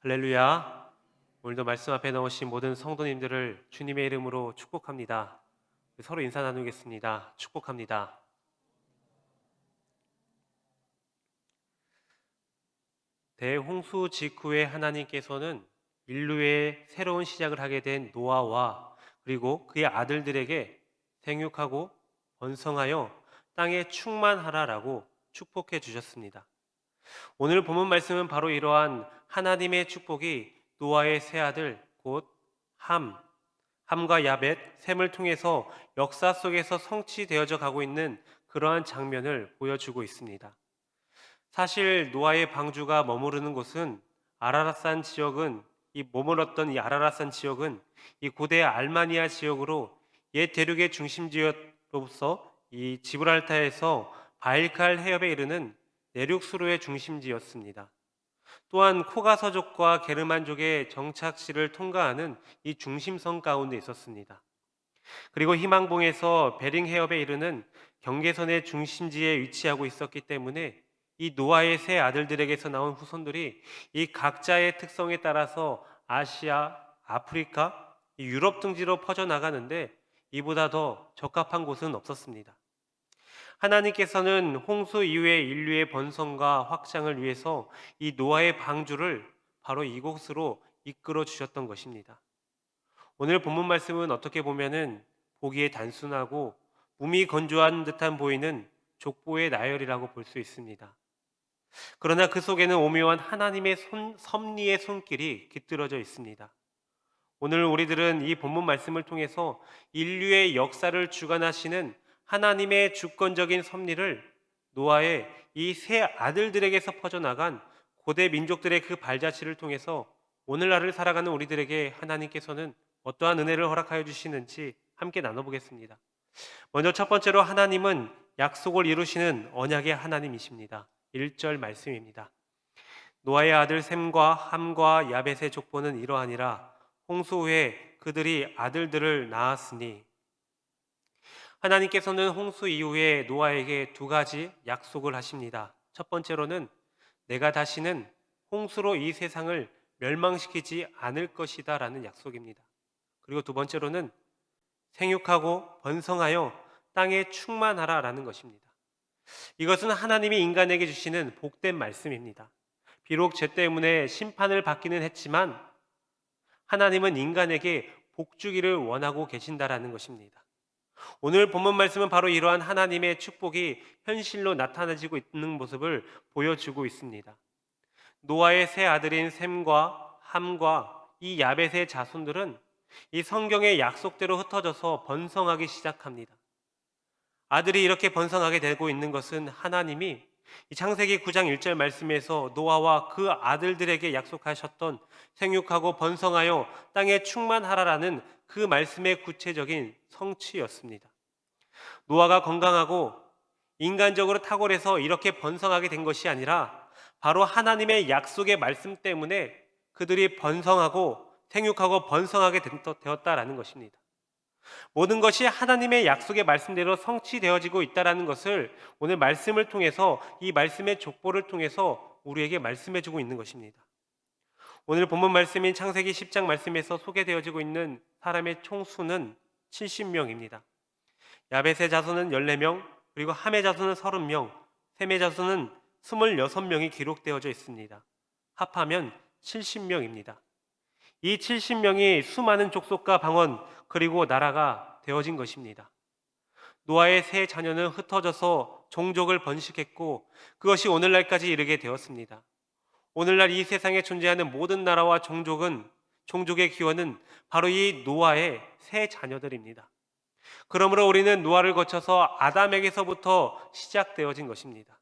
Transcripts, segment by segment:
할렐루야. 오늘도 말씀 앞에 나오신 모든 성도님들을 주님의 이름으로 축복합니다. 서로 인사 나누겠습니다. 축복합니다. 대홍수 직후에 하나님께서는 인류의 새로운 시작을 하게 된 노아와 그리고 그의 아들들에게 생육하고 번성하여 땅에 충만하라라고 축복해 주셨습니다. 오늘 본문 말씀은 바로 이러한 하나님의 축복이 노아의 세 아들 곧 함, 함과 야벳, 셈을 통해서 역사 속에서 성취되어져 가고 있는 그러한 장면을 보여주고 있습니다. 사실 노아의 방주가 머무르는 곳은 아라라산 지역은 이 머물렀던 이 아라라산 지역은 이 고대 알마니아 지역으로 옛 대륙의 중심지로서 이 지브랄타에서 바일칼 해협에 이르는 내륙 수로의 중심지였습니다. 또한 코가서족과 게르만족의 정착지를 통과하는 이 중심성 가운데 있었습니다. 그리고 희망봉에서 베링 해협에 이르는 경계선의 중심지에 위치하고 있었기 때문에 이 노아의 세 아들들에게서 나온 후손들이 이 각자의 특성에 따라서 아시아, 아프리카, 유럽 등지로 퍼져 나가는데 이보다 더 적합한 곳은 없었습니다. 하나님께서는 홍수 이후의 인류의 번성과 확장을 위해서 이 노아의 방주를 바로 이곳으로 이끌어 주셨던 것입니다. 오늘 본문 말씀은 어떻게 보면은 보기에 단순하고 몸이 건조한 듯한 보이는 족보의 나열이라고 볼 수 있습니다. 그러나 그 속에는 오묘한 하나님의 손, 섭리의 손길이 깃들어져 있습니다. 오늘 우리들은 이 본문 말씀을 통해서 인류의 역사를 주관하시는 하나님의 주권적인 섭리를 노아의 이 세 아들들에게서 퍼져나간 고대 민족들의 그 발자취를 통해서 오늘날을 살아가는 우리들에게 하나님께서는 어떠한 은혜를 허락하여 주시는지 함께 나눠보겠습니다. 먼저 첫 번째로 하나님은 약속을 이루시는 언약의 하나님이십니다. 1절 말씀입니다. 노아의 아들 셈과 함과 야벳의 족보는 이러하니라 홍수 후에 그들이 아들들을 낳았으니 하나님께서는 홍수 이후에 노아에게 두 가지 약속을 하십니다. 첫 번째로는 내가 다시는 홍수로 이 세상을 멸망시키지 않을 것이다 라는 약속입니다. 그리고 두 번째로는 생육하고 번성하여 땅에 충만하라 라는 것입니다. 이것은 하나님이 인간에게 주시는 복된 말씀입니다. 비록 죄 때문에 심판을 받기는 했지만 하나님은 인간에게 복주기를 원하고 계신다라는 것입니다. 오늘 본문 말씀은 바로 이러한 하나님의 축복이 현실로 나타나지고 있는 모습을 보여주고 있습니다. 노아의 세 아들인 셈과 함과 이 야벳의 자손들은 이 성경의 약속대로 흩어져서 번성하기 시작합니다. 아들이 이렇게 번성하게 되고 있는 것은 하나님이 창세기 9장 1절 말씀에서 노아와 그 아들들에게 약속하셨던 생육하고 번성하여 땅에 충만하라라는 그 말씀의 구체적인 성취였습니다. 노아가 건강하고 인간적으로 탁월해서 이렇게 번성하게 된 것이 아니라 바로 하나님의 약속의 말씀 때문에 그들이 번성하고 생육하고 번성하게 되었다라는 것입니다. 모든 것이 하나님의 약속의 말씀대로 성취되어지고 있다라는 것을 오늘 말씀을 통해서 이 말씀의 족보를 통해서 우리에게 말씀해 주고 있는 것입니다. 오늘 본문 말씀인 창세기 10장 말씀에서 소개되어지고 있는 사람의 총수는 70명입니다. 야벳의 자손은 14명, 그리고 함의 자손은 30명, 셈의 자손은 26명이 기록되어져 있습니다. 합하면 70명입니다. 이 70명이 수많은 족속과 방언 그리고 나라가 되어진 것입니다. 노아의 세 자녀는 흩어져서 종족을 번식했고 그것이 오늘날까지 이르게 되었습니다. 오늘날 이 세상에 존재하는 모든 나라와 종족은 종족의 기원은 바로 이 노아의 세 자녀들입니다. 그러므로 우리는 노아를 거쳐서 아담에게서부터 시작되어진 것입니다.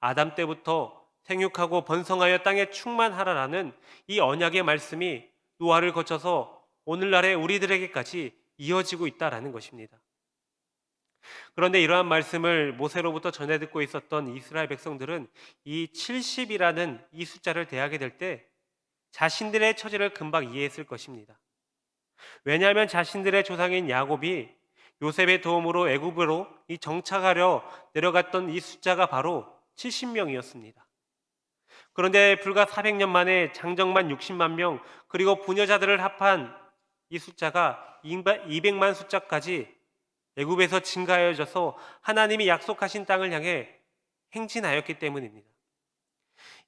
아담 때부터 생육하고 번성하여 땅에 충만하라라는 이 언약의 말씀이 노아를 거쳐서 오늘날의 우리들에게까지 이어지고 있다라는 것입니다. 그런데 이러한 말씀을 모세로부터 전해 듣고 있었던 이스라엘 백성들은 이 70이라는 이 숫자를 대하게 될 때 자신들의 처지를 금방 이해했을 것입니다. 왜냐하면 자신들의 조상인 야곱이 요셉의 도움으로 애굽으로 이 정착하려 내려갔던 이 숫자가 바로 70명이었습니다. 그런데 불과 400년 만에 장정만 60만 명 그리고 부녀자들을 합한 이 숫자가 200만 숫자까지 애굽에서 증가하여져서 하나님이 약속하신 땅을 향해 행진하였기 때문입니다.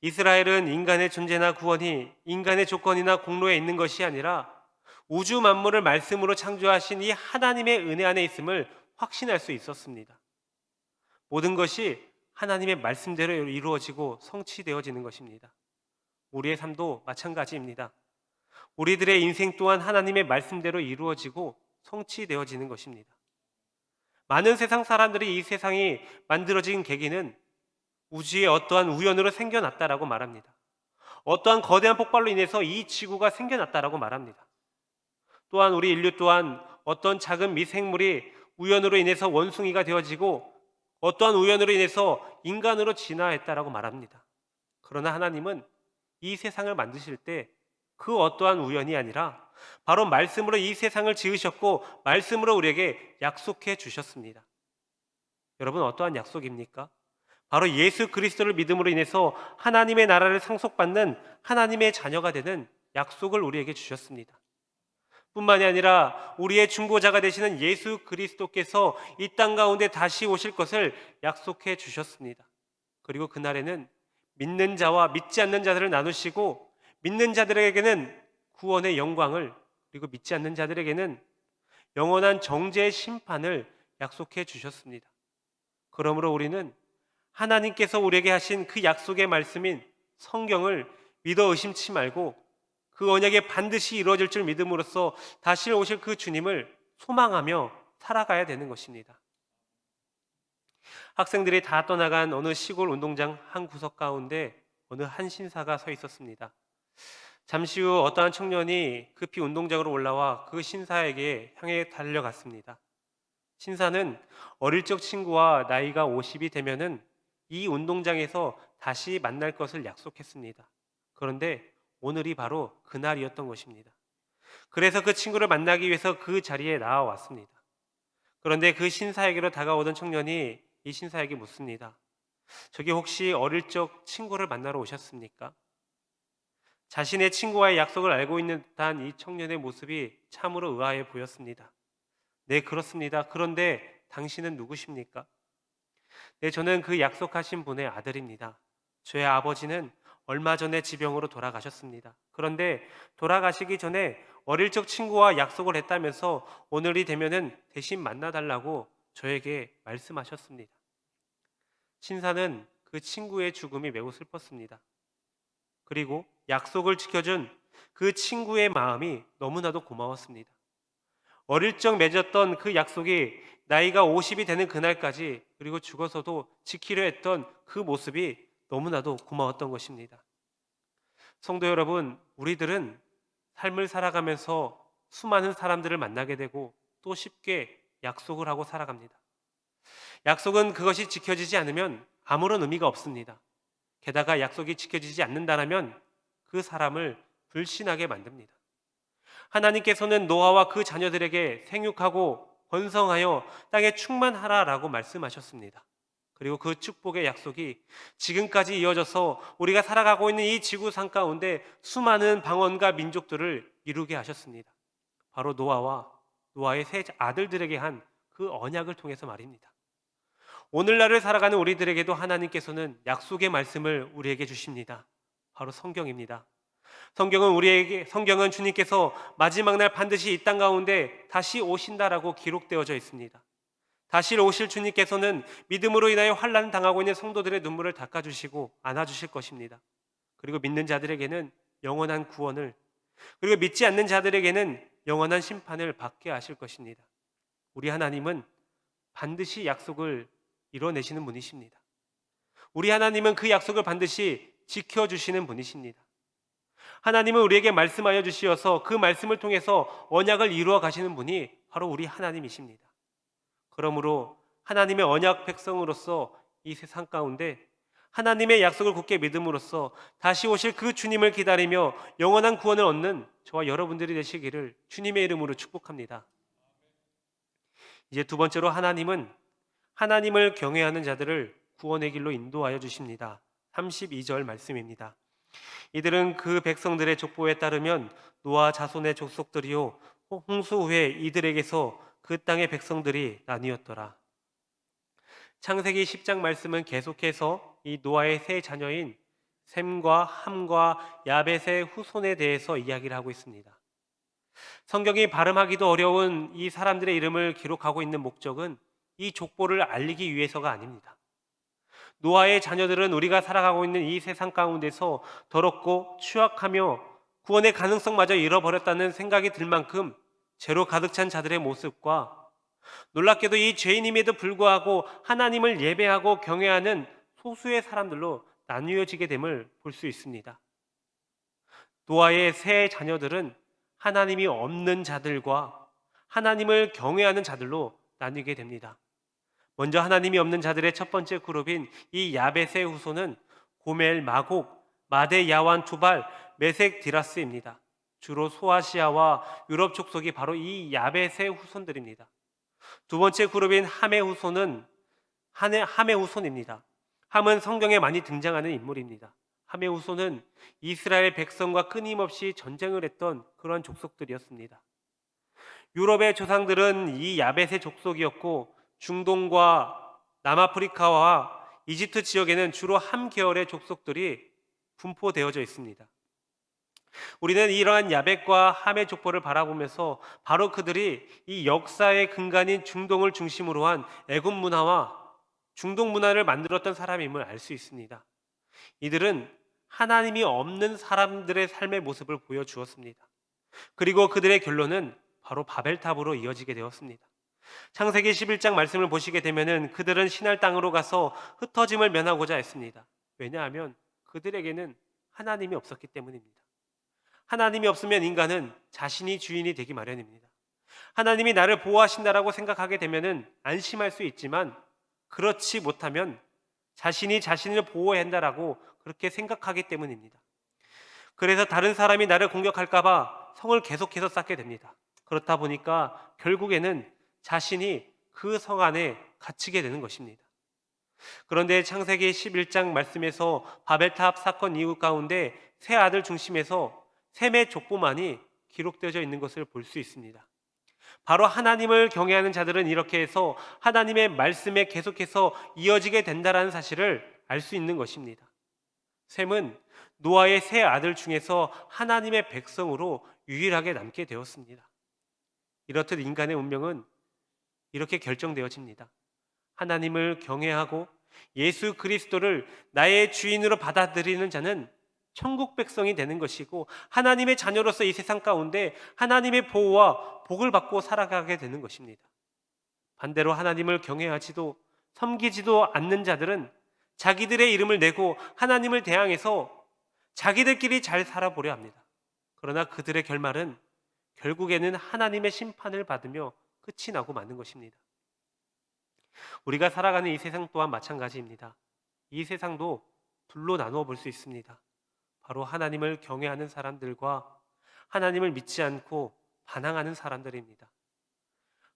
이스라엘은 인간의 존재나 구원이 인간의 조건이나 공로에 있는 것이 아니라 우주 만물을 말씀으로 창조하신 이 하나님의 은혜 안에 있음을 확신할 수 있었습니다. 모든 것이 하나님의 말씀대로 이루어지고 성취되어지는 것입니다. 우리의 삶도 마찬가지입니다. 우리들의 인생 또한 하나님의 말씀대로 이루어지고 성취되어지는 것입니다. 많은 세상 사람들이 이 세상이 만들어진 계기는 우주에 어떠한 우연으로 생겨났다라고 말합니다. 어떠한 거대한 폭발로 인해서 이 지구가 생겨났다라고 말합니다. 또한 우리 인류 또한 어떤 작은 미생물이 우연으로 인해서 원숭이가 되어지고 어떠한 우연으로 인해서 인간으로 진화했다라고 말합니다. 그러나 하나님은 이 세상을 만드실 때 그 어떠한 우연이 아니라 바로 말씀으로 이 세상을 지으셨고 말씀으로 우리에게 약속해 주셨습니다. 여러분 어떠한 약속입니까? 바로 예수 그리스도를 믿음으로 인해서 하나님의 나라를 상속받는 하나님의 자녀가 되는 약속을 우리에게 주셨습니다. 뿐만이 아니라 우리의 중보자가 되시는 예수 그리스도께서 이 땅 가운데 다시 오실 것을 약속해 주셨습니다. 그리고 그날에는 믿는 자와 믿지 않는 자들을 나누시고 믿는 자들에게는 구원의 영광을 그리고 믿지 않는 자들에게는 영원한 정죄의 심판을 약속해 주셨습니다. 그러므로 우리는 하나님께서 우리에게 하신 그 약속의 말씀인 성경을 믿어 의심치 말고 그 언약이 반드시 이루어질 줄 믿음으로써 다시 오실 그 주님을 소망하며 살아가야 되는 것입니다. 학생들이 다 떠나간 어느 시골 운동장 한 구석 가운데 어느 한 신사가 서 있었습니다. 잠시 후 어떠한 청년이 급히 운동장으로 올라와 그 신사에게 향해 달려갔습니다. 신사는 어릴 적 친구와 나이가 50이 되면은 이 운동장에서 다시 만날 것을 약속했습니다. 그런데 오늘이 바로 그날이었던 것입니다. 그래서 그 친구를 만나기 위해서 그 자리에 나와왔습니다. 그런데 그 신사에게로 다가오던 청년이 이 신사에게 묻습니다. 저기 혹시 어릴 적 친구를 만나러 오셨습니까? 자신의 친구와의 약속을 알고 있는 듯한 이 청년의 모습이 참으로 의아해 보였습니다. 네, 그렇습니다. 그런데 당신은 누구십니까? 네, 저는 그 약속하신 분의 아들입니다. 저의 아버지는 얼마 전에 지병으로 돌아가셨습니다. 그런데 돌아가시기 전에 어릴 적 친구와 약속을 했다면서 오늘이 되면은 대신 만나달라고 저에게 말씀하셨습니다. 신사는 그 친구의 죽음이 매우 슬펐습니다. 그리고 약속을 지켜준 그 친구의 마음이 너무나도 고마웠습니다. 어릴 적 맺었던 그 약속이 나이가 50이 되는 그날까지 그리고 죽어서도 지키려 했던 그 모습이 너무나도 고마웠던 것입니다. 성도 여러분, 우리들은 삶을 살아가면서 수많은 사람들을 만나게 되고 또 쉽게 약속을 하고 살아갑니다. 약속은 그것이 지켜지지 않으면 아무런 의미가 없습니다. 게다가 약속이 지켜지지 않는다면 그 사람을 불신하게 만듭니다. 하나님께서는 노아와 그 자녀들에게 생육하고 번성하여 땅에 충만하라라고 말씀하셨습니다. 그리고 그 축복의 약속이 지금까지 이어져서 우리가 살아가고 있는 이 지구상 가운데 수많은 방언과 민족들을 이루게 하셨습니다. 바로 노아와 노아의 세 아들들에게 한 그 언약을 통해서 말입니다. 오늘날을 살아가는 우리들에게도 하나님께서는 약속의 말씀을 우리에게 주십니다. 바로 성경입니다. 성경은 우리에게 성경은 주님께서 마지막 날 반드시 이 땅 가운데 다시 오신다라고 기록되어져 있습니다. 다시 오실 주님께서는 믿음으로 인하여 환란 당하고 있는 성도들의 눈물을 닦아 주시고 안아 주실 것입니다. 그리고 믿는 자들에게는 영원한 구원을 그리고 믿지 않는 자들에게는 영원한 심판을 받게 하실 것입니다. 우리 하나님은 반드시 약속을 이뤄내시는 분이십니다. 우리 하나님은 그 약속을 반드시 지켜주시는 분이십니다. 하나님은 우리에게 말씀하여 주시어서 그 말씀을 통해서 언약을 이루어 가시는 분이 바로 우리 하나님이십니다. 그러므로 하나님의 언약 백성으로서 이 세상 가운데 하나님의 약속을 굳게 믿음으로써 다시 오실 그 주님을 기다리며 영원한 구원을 얻는 저와 여러분들이 되시기를 주님의 이름으로 축복합니다. 이제 두 번째로 하나님은 하나님을 경외하는 자들을 구원의 길로 인도하여 주십니다. 32절 말씀입니다. 이들은 그 백성들의 족보에 따르면 노아 자손의 족속들이요 홍수 후에 이들에게서 그 땅의 백성들이 나뉘었더라. 창세기 10장 말씀은 계속해서 이 노아의 세 자녀인 셈과 함과 야벳의 후손에 대해서 이야기를 하고 있습니다. 성경이 발음하기도 어려운 이 사람들의 이름을 기록하고 있는 목적은 이 족보를 알리기 위해서가 아닙니다. 노아의 자녀들은 우리가 살아가고 있는 이 세상 가운데서 더럽고 추악하며 구원의 가능성마저 잃어버렸다는 생각이 들 만큼 죄로 가득 찬 자들의 모습과 놀랍게도 이 죄인임에도 불구하고 하나님을 예배하고 경외하는 소수의 사람들로 나뉘어지게 됨을 볼 수 있습니다. 노아의 세 자녀들은 하나님이 없는 자들과 하나님을 경외하는 자들로 나뉘게 됩니다. 먼저 하나님이 없는 자들의 첫 번째 그룹인 이 야벳의 후손은 고멜, 마곡, 마데, 야완, 투발, 메색, 디라스입니다. 주로 소아시아와 유럽 족속이 바로 이 야벳의 후손들입니다. 두 번째 그룹인 함의 후손은 함의 후손입니다. 함은 성경에 많이 등장하는 인물입니다. 함의 후손은 이스라엘 백성과 끊임없이 전쟁을 했던 그런 족속들이었습니다. 유럽의 조상들은 이 야벳의 족속이었고 중동과 남아프리카와 이집트 지역에는 주로 함 계열의 족속들이 분포되어져 있습니다. 우리는 이러한 야벳과 함의 족보를 바라보면서 바로 그들이 이 역사의 근간인 중동을 중심으로 한 애굽 문화와 중동 문화를 만들었던 사람임을 알 수 있습니다. 이들은 하나님이 없는 사람들의 삶의 모습을 보여주었습니다. 그리고 그들의 결론은 바로 바벨탑으로 이어지게 되었습니다. 창세기 11장 말씀을 보시게 되면은 그들은 신할 땅으로 가서 흩어짐을 면하고자 했습니다. 왜냐하면 그들에게는 하나님이 없었기 때문입니다. 하나님이 없으면 인간은 자신이 주인이 되기 마련입니다. 하나님이 나를 보호하신다라고 생각하게 되면은 안심할 수 있지만 그렇지 못하면 자신이 자신을 보호해야 한다라고 그렇게 생각하기 때문입니다. 그래서 다른 사람이 나를 공격할까봐 성을 계속해서 쌓게 됩니다. 그렇다 보니까 결국에는 자신이 그 성 안에 갇히게 되는 것입니다. 그런데 창세기 11장 말씀에서 바벨탑 사건 이후 가운데 세 아들 중심에서 셈의 족보만이 기록되어 있는 것을 볼 수 있습니다. 바로 하나님을 경외하는 자들은 이렇게 해서 하나님의 말씀에 계속해서 이어지게 된다라는 사실을 알 수 있는 것입니다. 셈은 노아의 세 아들 중에서 하나님의 백성으로 유일하게 남게 되었습니다. 이렇듯 인간의 운명은 이렇게 결정되어집니다. 하나님을 경외하고 예수 그리스도를 나의 주인으로 받아들이는 자는 천국 백성이 되는 것이고 하나님의 자녀로서 이 세상 가운데 하나님의 보호와 복을 받고 살아가게 되는 것입니다. 반대로 하나님을 경외하지도 섬기지도 않는 자들은 자기들의 이름을 내고 하나님을 대항해서 자기들끼리 잘 살아보려 합니다. 그러나 그들의 결말은 결국에는 하나님의 심판을 받으며 끝이 나고 마는 것입니다. 우리가 살아가는 이 세상 또한 마찬가지입니다. 이 세상도 둘로 나누어 볼 수 있습니다. 바로 하나님을 경외하는 사람들과 하나님을 믿지 않고 반항하는 사람들입니다.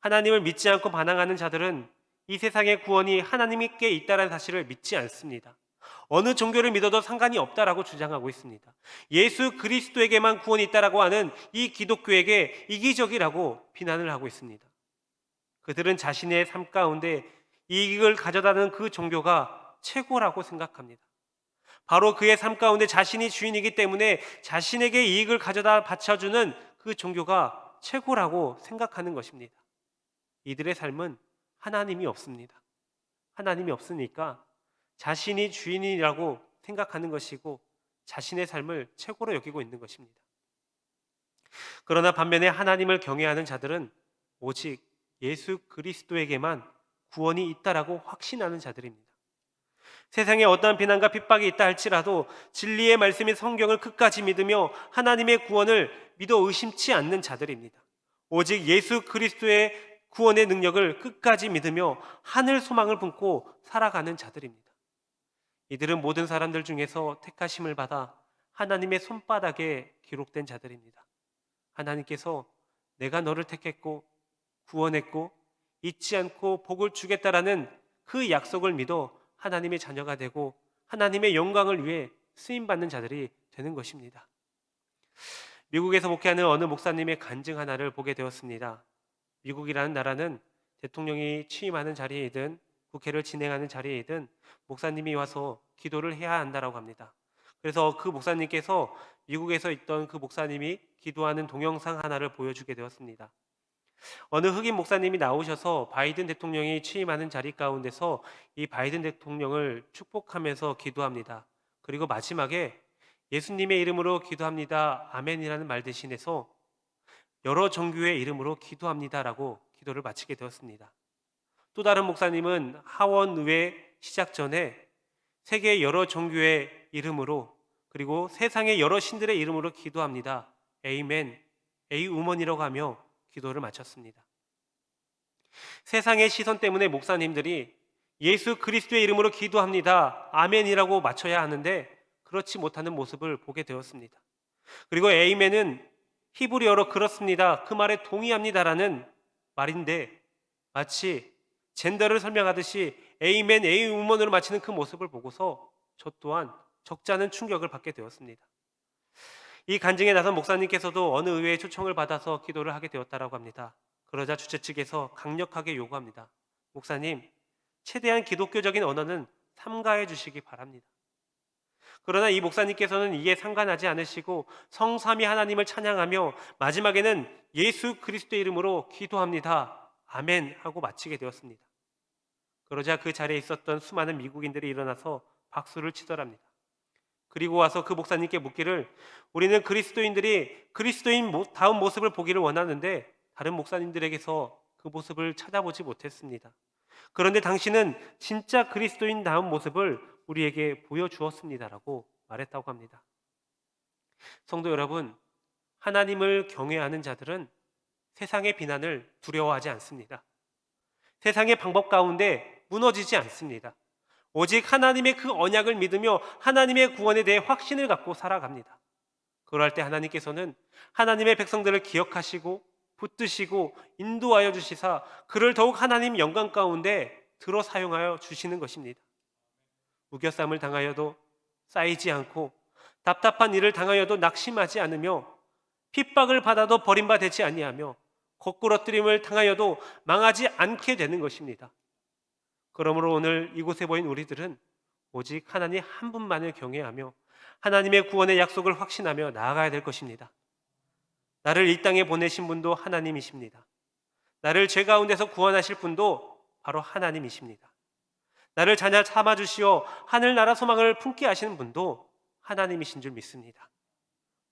하나님을 믿지 않고 반항하는 자들은 이 세상의 구원이 하나님께 있다는 사실을 믿지 않습니다. 어느 종교를 믿어도 상관이 없다라고 주장하고 있습니다. 예수 그리스도에게만 구원이 있다라고 하는 이 기독교에게 이기적이라고 비난을 하고 있습니다. 그들은 자신의 삶 가운데 이익을 가져다는 그 종교가 최고라고 생각합니다. 바로 그의 삶 가운데 자신이 주인이기 때문에 자신에게 이익을 가져다 바쳐주는 그 종교가 최고라고 생각하는 것입니다. 이들의 삶은 하나님이 없습니다. 하나님이 없으니까 자신이 주인이라고 생각하는 것이고 자신의 삶을 최고로 여기고 있는 것입니다. 그러나 반면에 하나님을 경외하는 자들은 오직 예수 그리스도에게만 구원이 있다라고 확신하는 자들입니다. 세상에 어떠한 비난과 핍박이 있다 할지라도 진리의 말씀인 성경을 끝까지 믿으며 하나님의 구원을 믿어 의심치 않는 자들입니다. 오직 예수 그리스도의 구원의 능력을 끝까지 믿으며 하늘 소망을 품고 살아가는 자들입니다. 이들은 모든 사람들 중에서 택하심을 받아 하나님의 손바닥에 기록된 자들입니다. 하나님께서 내가 너를 택했고 구원했고 잊지 않고 복을 주겠다라는 그 약속을 믿어 하나님의 자녀가 되고 하나님의 영광을 위해 쓰임 받는 자들이 되는 것입니다. 미국에서 목회하는 어느 목사님의 간증 하나를 보게 되었습니다. 미국이라는 나라는 대통령이 취임하는 자리이든 국회를 진행하는 자리이든 목사님이 와서 기도를 해야 한다라고 합니다. 그래서 그 목사님께서 미국에서 있던 그 목사님이 기도하는 동영상 하나를 보여주게 되었습니다. 어느 흑인 목사님이 나오셔서 바이든 대통령이 취임하는 자리 가운데서 이 바이든 대통령을 축복하면서 기도합니다. 그리고 마지막에 예수님의 이름으로 기도합니다. 아멘이라는 말 대신해서 여러 종교의 이름으로 기도합니다라고 기도를 마치게 되었습니다. 또 다른 목사님은 하원 의회 시작 전에 세계 여러 종교의 이름으로 그리고 세상의 여러 신들의 이름으로 기도합니다. 에이멘, 에이우먼이라고 하며 기도를 마쳤습니다. 세상의 시선 때문에 목사님들이 예수 그리스도의 이름으로 기도합니다. 아멘이라고 맞춰야 하는데 그렇지 못하는 모습을 보게 되었습니다. 그리고 에이멘은 히브리어로 그렇습니다. 그 말에 동의합니다라는 말인데 마치 젠더를 설명하듯이 에이멘, 에이우먼으로 마치는 그 모습을 보고서 저 또한 적잖은 충격을 받게 되었습니다. 이 간증에 나선 목사님께서도 어느 의회의 초청을 받아서 기도를 하게 되었다라고 합니다. 그러자 주최 측에서 강력하게 요구합니다. 목사님, 최대한 기독교적인 언어는 삼가해 주시기 바랍니다. 그러나 이 목사님께서는 이에 상관하지 않으시고 성삼위 하나님을 찬양하며 마지막에는 예수 그리스도의 이름으로 기도합니다. 아멘 하고 마치게 되었습니다. 그러자 그 자리에 있었던 수많은 미국인들이 일어나서 박수를 치더랍니다. 그리고 와서 그 목사님께 묻기를 우리는 그리스도인들이 그리스도인 다운 모습을 보기를 원하는데 다른 목사님들에게서 그 모습을 찾아보지 못했습니다. 그런데 당신은 진짜 그리스도인 다운 모습을 우리에게 보여주었습니다라고 말했다고 합니다. 성도 여러분, 하나님을 경외하는 자들은 세상의 비난을 두려워하지 않습니다. 세상의 방법 가운데 무너지지 않습니다. 오직 하나님의 그 언약을 믿으며 하나님의 구원에 대해 확신을 갖고 살아갑니다. 그럴 때 하나님께서는 하나님의 백성들을 기억하시고 붙드시고 인도하여 주시사 그를 더욱 하나님 영광 가운데 들어 사용하여 주시는 것입니다. 우겨쌈을 당하여도 쌓이지 않고 답답한 일을 당하여도 낙심하지 않으며 핍박을 받아도 버림받지 아니하며 거꾸러뜨림을 당하여도 망하지 않게 되는 것입니다. 그러므로 오늘 이곳에 보인 우리들은 오직 하나님 한 분만을 경외하며 하나님의 구원의 약속을 확신하며 나아가야 될 것입니다. 나를 이 땅에 보내신 분도 하나님이십니다. 나를 죄 가운데서 구원하실 분도 바로 하나님이십니다. 나를 자녀 삼아 주시어 하늘 나라 소망을 품게 하시는 분도 하나님이신 줄 믿습니다.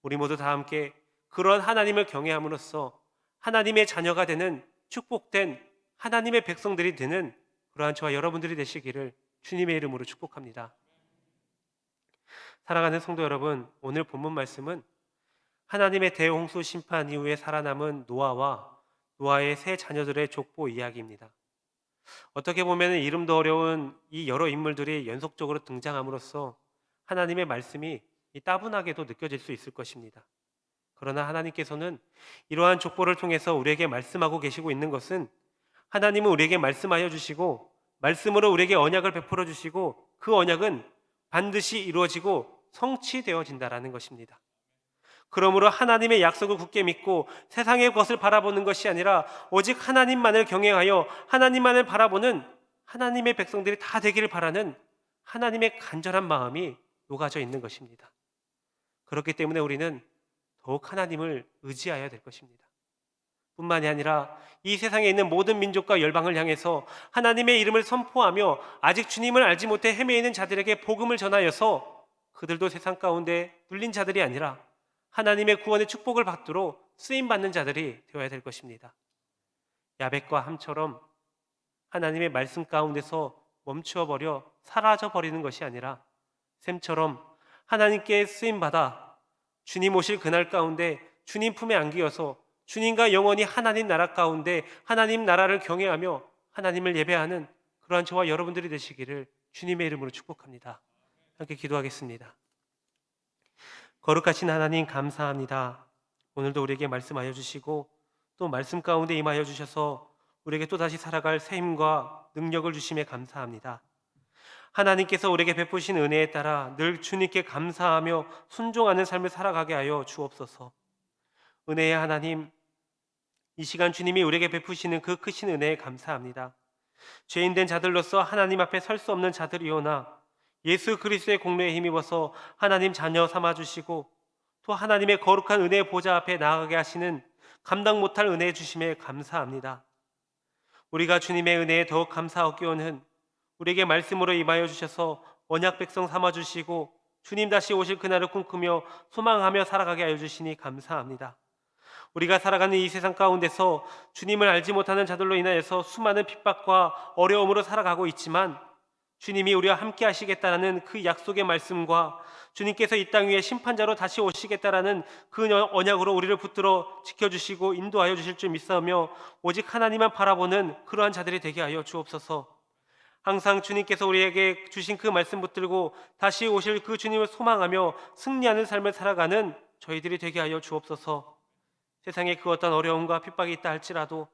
우리 모두 다 함께 그런 하나님을 경외함으로써 하나님의 자녀가 되는 축복된 하나님의 백성들이 되는 그러한 저와 여러분들이 되시기를 주님의 이름으로 축복합니다. 사랑하는 성도 여러분, 오늘 본문 말씀은 하나님의 대홍수 심판 이후에 살아남은 노아와 노아의 세 자녀들의 족보 이야기입니다. 어떻게 보면 이름도 어려운 이 여러 인물들이 연속적으로 등장함으로써 하나님의 말씀이 따분하게도 느껴질 수 있을 것입니다. 그러나 하나님께서는 이러한 족보를 통해서 우리에게 말씀하고 계시고 있는 것은 하나님은 우리에게 말씀하여 주시고 말씀으로 우리에게 언약을 베풀어 주시고 그 언약은 반드시 이루어지고 성취되어진다라는 것입니다. 그러므로 하나님의 약속을 굳게 믿고 세상의 것을 바라보는 것이 아니라 오직 하나님만을 경외하여 하나님만을 바라보는 하나님의 백성들이 다 되기를 바라는 하나님의 간절한 마음이 녹아져 있는 것입니다. 그렇기 때문에 우리는 더욱 하나님을 의지해야 될 것입니다. 뿐만이 아니라 이 세상에 있는 모든 민족과 열방을 향해서 하나님의 이름을 선포하며 아직 주님을 알지 못해 헤매이는 자들에게 복음을 전하여서 그들도 세상 가운데 눌린 자들이 아니라 하나님의 구원의 축복을 받도록 쓰임 받는 자들이 되어야 될 것입니다. 야벳과 함처럼 하나님의 말씀 가운데서 멈추어 버려 사라져 버리는 것이 아니라 샘처럼 하나님께 쓰임 받아 주님 오실 그날 가운데 주님 품에 안기어서 주님과 영원히 하나님 나라 가운데 하나님 나라를 경외하며 하나님을 예배하는 그러한 저와 여러분들이 되시기를 주님의 이름으로 축복합니다. 함께 기도하겠습니다. 거룩하신 하나님 감사합니다. 오늘도 우리에게 말씀하여 주시고 또 말씀 가운데 임하여 주셔서 우리에게 또 다시 살아갈 새 힘과 능력을 주심에 감사합니다. 하나님께서 우리에게 베푸신 은혜에 따라 늘 주님께 감사하며 순종하는 삶을 살아가게 하여 주옵소서. 은혜의 하나님, 이 시간 주님이 우리에게 베푸시는 그 크신 은혜에 감사합니다. 죄인된 자들로서 하나님 앞에 설 수 없는 자들이오나 예수 그리스도의 공로에 힘입어서 하나님 자녀 삼아 주시고 또 하나님의 거룩한 은혜의 보좌 앞에 나아가게 하시는 감당 못할 은혜 주심에 감사합니다. 우리가 주님의 은혜에 더욱 감사하옵기원은 우리에게 말씀으로 임하여 주셔서 언약 백성 삼아 주시고 주님 다시 오실 그날을 꿈꾸며 소망하며 살아가게 하여 주시니 감사합니다. 우리가 살아가는 이 세상 가운데서 주님을 알지 못하는 자들로 인하여서 수많은 핍박과 어려움으로 살아가고 있지만 주님이 우리와 함께 하시겠다라는 그 약속의 말씀과 주님께서 이 땅 위에 심판자로 다시 오시겠다라는 그 언약으로 우리를 붙들어 지켜주시고 인도하여 주실 줄 믿사오며 오직 하나님만 바라보는 그러한 자들이 되게 하여 주옵소서. 항상 주님께서 우리에게 주신 그 말씀 붙들고 다시 오실 그 주님을 소망하며 승리하는 삶을 살아가는 저희들이 되게 하여 주옵소서. 세상에 그 어떤 어려움과 핍박이 있다 할지라도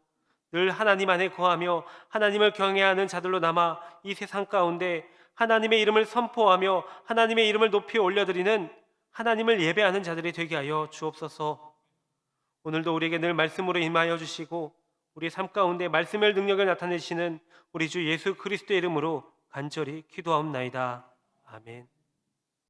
늘 하나님 안에 거하며 하나님을 경외하는 자들로 남아 이 세상 가운데 하나님의 이름을 선포하며 하나님의 이름을 높이 올려드리는 하나님을 예배하는 자들이 되게 하여 주옵소서. 오늘도 우리에게 늘 말씀으로 임하여 주시고 우리 삶 가운데 말씀의 능력을 나타내시는 우리 주 예수 그리스도의 이름으로 간절히 기도하옵나이다. 아멘.